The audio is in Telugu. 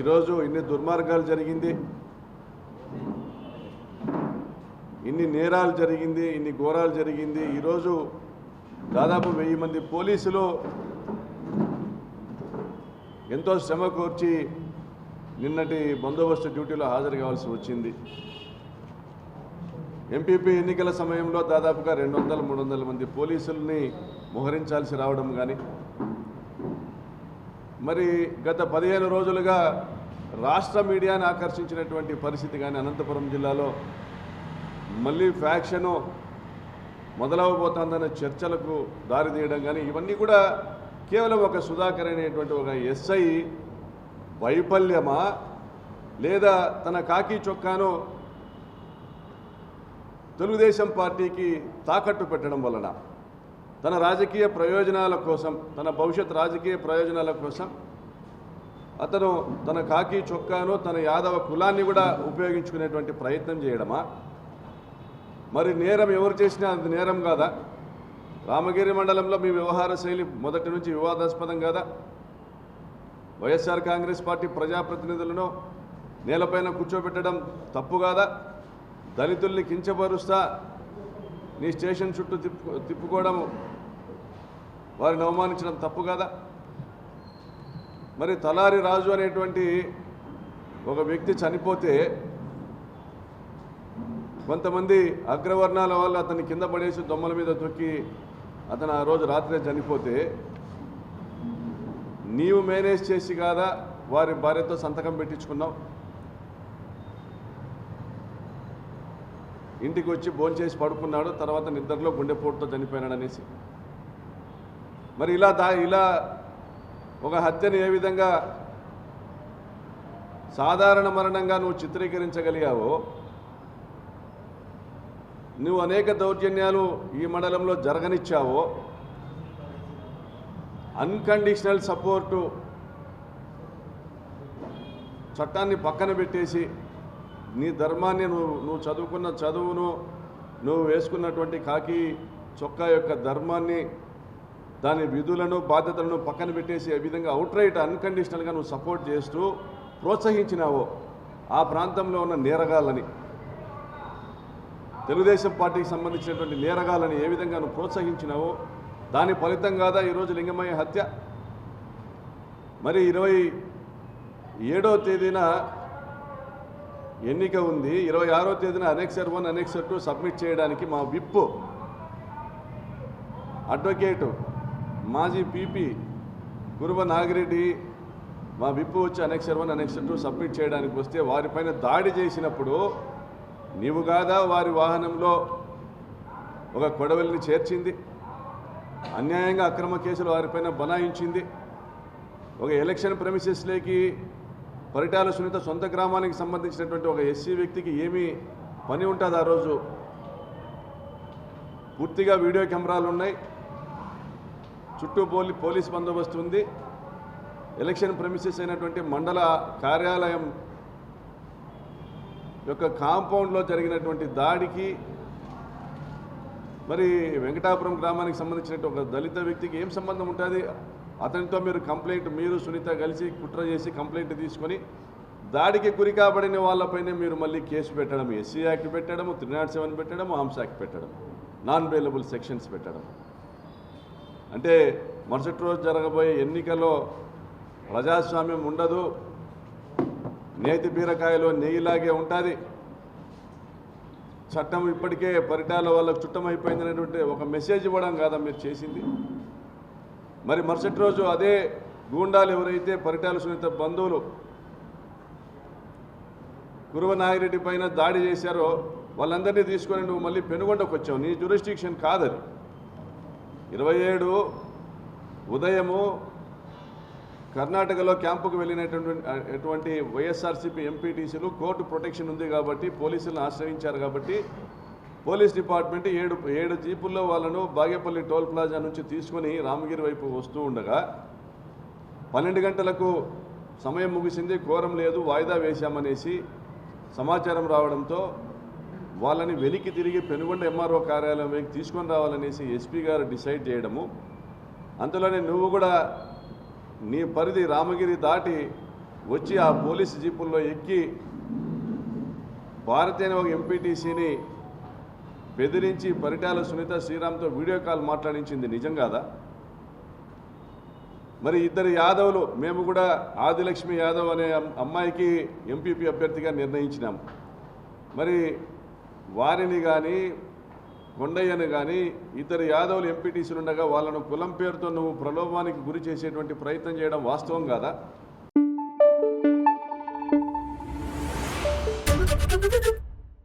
ఈరోజు ఇన్ని దుర్మార్గాలు జరిగింది. ఇన్ని నేరాలు జరిగింది ఇన్ని ఘోరాలు జరిగింది. ఈరోజు దాదాపు వెయ్యి మంది పోలీసులు ఎంతో శ్రమ కోర్చి నిన్నటి బందోబస్తు డ్యూటీలో హాజరు కావాల్సి వచ్చింది. ఎంపీపీ ఎన్నికల సమయంలో దాదాపుగా రెండు వందల మూడు వందల మంది పోలీసుల్ని మోహరించాల్సి రావడం కానీ మరి గత పదిహేను రోజులుగా రాష్ట్ర మీడియాని ఆకర్షించినటువంటి పరిస్థితి కానీ అనంతపురం జిల్లాలో మళ్ళీ ఫ్యాక్షను మొదలవబోతోందనే చర్చలకు దారితీయడం కానీ ఇవన్నీ కూడా కేవలం ఒక సుధాకర్ అనేటువంటి ఒక ఎస్ఐ వైఫల్యమా? లేదా తన కాకి చొక్కాను తెలుగుదేశం పార్టీకి తాకట్టు పెట్టడం వలన తన రాజకీయ ప్రయోజనాల కోసం తన భవిష్యత్ రాజకీయ ప్రయోజనాల కోసం అతను తన కాకి చొక్కాను తన యాదవ కులాన్ని కూడా ఉపయోగించుకునేటువంటి ప్రయత్నం చేయడమా? మరి నేరం ఎవరు చేసినా అది నేరం కాదా? రామగిరి మండలంలో మీ వ్యవహార శైలి మొదటి నుంచి వివాదాస్పదం కాదా? వైఎస్ఆర్ కాంగ్రెస్ పార్టీ ప్రజాప్రతినిధులను నేలపైన కూర్చోబెట్టడం తప్పు కాదా? దళితుల్ని కించపరుస్తా నీ స్టేషన్ చుట్టూ తిప్పు తిప్పుకోవడం వారిని అవమానించడం తప్పు కదా? మరి తలారి రాజు అనేటువంటి ఒక వ్యక్తి చనిపోతే కొంతమంది అగ్రవర్ణాల వాళ్ళు అతన్ని కింద పడేసి దొమ్మల మీద తొక్కి అతను ఆ రోజు రాత్రే చనిపోతే నీవు మేనేజ్ చేసి కాదా వారి భార్యతో సంతకం పెట్టించుకున్నావు? ఇంటికి వచ్చి భోంచేసి పడుకున్నాడు తర్వాత నిద్రలో గుండెపోటుతో చనిపోయినాడు అనేసి మరి ఇలా దా ఇలా ఒక హత్యను ఏ విధంగా సాధారణ మరణంగా నువ్వు చిత్రీకరించగలిగావో నువ్వు అనేక దౌర్జన్యాలు ఈ మండలంలో జరగనిచ్చావో అన్కండిషనల్ సపోర్టు చట్టాన్ని పక్కన పెట్టేసి నీ ధర్మాన్ని నువ్వు నువ్వు చదువుకున్న చదువును నువ్వు వేసుకున్నటువంటి కాకి చొక్కా యొక్క ధర్మాన్ని దాని విధులను బాధ్యతలను పక్కన పెట్టేసి ఏ విధంగా అవుట్ రైట్ అన్కండిషనల్గా నువ్వు సపోర్ట్ చేస్తూ ప్రోత్సహించినావో ఆ ప్రాంతంలో ఉన్న నేరగాళ్ళని తెలుగుదేశం పార్టీకి సంబంధించినటువంటి నేరగాళ్ళని ఏ విధంగా నువ్వు ప్రోత్సహించినావో దాని ఫలితం కాదా ఈరోజు లింగమయ్య హత్య? మరి ఇరవై ఏడో తేదీన ఎన్నిక ఉంది. ఇరవై ఆరో తేదీన annexure one annexure two submit చేయడానికి మా విప్ అడ్వకేటు మాజీ పీపీ కురువ నాగిరెడ్డి మా విప్పు వచ్చి annexure one annexure two submit చేయడానికి వస్తే వారిపైన దాడి చేసినప్పుడు నీవు కాదా వారి వాహనంలో ఒక కొడవలిని చేర్చింది? అన్యాయంగా అక్రమ కేసులు వారిపైన బనాయించింది? ఒక ఎలక్షన్ ప్రమిసెస్లోకి పరిటాల సునీత సొంత గ్రామానికి సంబంధించినటువంటి ఒక ఎస్సీ వ్యక్తికి ఏమీ పని ఉంటుంది ఆ రోజు? పూర్తిగా వీడియో కెమెరాలు ఉన్నాయి చుట్టూ పోలి పోలీస్ బందోబస్తు ఉంది. ఎలక్షన్ ప్రెమిసెస్ అయినటువంటి మండల కార్యాలయం యొక్క కాంపౌండ్లో జరిగినటువంటి దాడికి మరి వెంకటాపురం గ్రామానికి సంబంధించినటువంటి ఒక దళిత వ్యక్తికి ఏం సంబంధం ఉంటుంది? అతనితో మీరు కంప్లైంట్ మీరు సునీత కలిసి కుట్ర చేసి కంప్లైంట్ తీసుకొని దాడికి గురి కాబడిన వాళ్ళపైనే మీరు మళ్ళీ కేసు పెట్టడం ఎస్సీ యాక్ట్ పెట్టడము త్రీ నాట్ సెవెన్ పెట్టడం ఆమ్స్ యాక్ట్ పెట్టడం నాన్ బెయిలబుల్ సెక్షన్స్ పెట్టడం అంటే మరుసటి రోజు జరగబోయే ఎన్నికలో ప్రజాస్వామ్యం ఉండదు. నేతి బీరకాయలో నెయ్యిలాగే ఉంటుంది. చట్టం ఇప్పటికే పరిటాల వాళ్ళకు చుట్టమైపోయింది అనేటువంటి ఒక మెసేజ్ ఇవ్వడం కాదా మీరు చేసింది? మరి మరుసటి రోజు అదే గూండాలు ఎవరైతే పరిటాల సునీత బంధువులు గురువ నాగిరెడ్డి పైన దాడి చేశారో వాళ్ళందరినీ తీసుకొని నువ్వు మళ్ళీ పెనుగొండకు వచ్చావు. నీ జ్యూరిస్టిక్షన్ కాదది. ఇరవై ఏడు ఉదయము కర్ణాటకలో క్యాంపుకు వెళ్ళినటువంటి అటువంటి వైఎస్ఆర్సీపీ ఎంపీటీసీలు కోర్టు ప్రొటెక్షన్ ఉంది కాబట్టి పోలీసులను ఆశ్రయించారు కాబట్టి పోలీస్ డిపార్ట్మెంట్ ఏడు ఏడు జీపుల్లో వాళ్ళను బాగేపల్లి టోల్ ప్లాజా నుంచి తీసుకొని రామగిరి వైపు వస్తూ ఉండగా పన్నెండు గంటలకు సమయం ముగిసింది కోరం లేదు వాయిదా వేశామనేసి సమాచారం రావడంతో వాళ్ళని వెలికి తిరిగి పెనుగొండ ఎంఆర్ఓ కార్యాలయం వైపు తీసుకొని రావాలనేసి ఎస్పీ గారు డిసైడ్ చేయడము. అంతలోనే నువ్వు కూడా నీ పరిధి రామగిరి దాటి వచ్చి ఆ పోలీసు జీపుల్లో ఎక్కి భారతీయ అనే ఒక ఎంపీటీసీని బెదిరించి పరిటాల సునీత శ్రీరామ్తో వీడియో కాల్ మాట్లాడించింది నిజం కాదా? మరి ఇద్దరు యాదవులు మేము కూడా ఆదిలక్ష్మి యాదవ్ అనే అమ్మాయికి ఎంపీపీ అభ్యర్థిగా నిర్ణయించినాం. మరి వారిని కానీ కొండయ్యను కానీ ఇతర యాదవులు ఎంపీటీసీలు ఉండగా వాళ్ళను కులం పేరుతో నువ్వు ప్రలోభానికి గురి చేసేటువంటి ప్రయత్నం చేయడం వాస్తవం కాదా Thank you.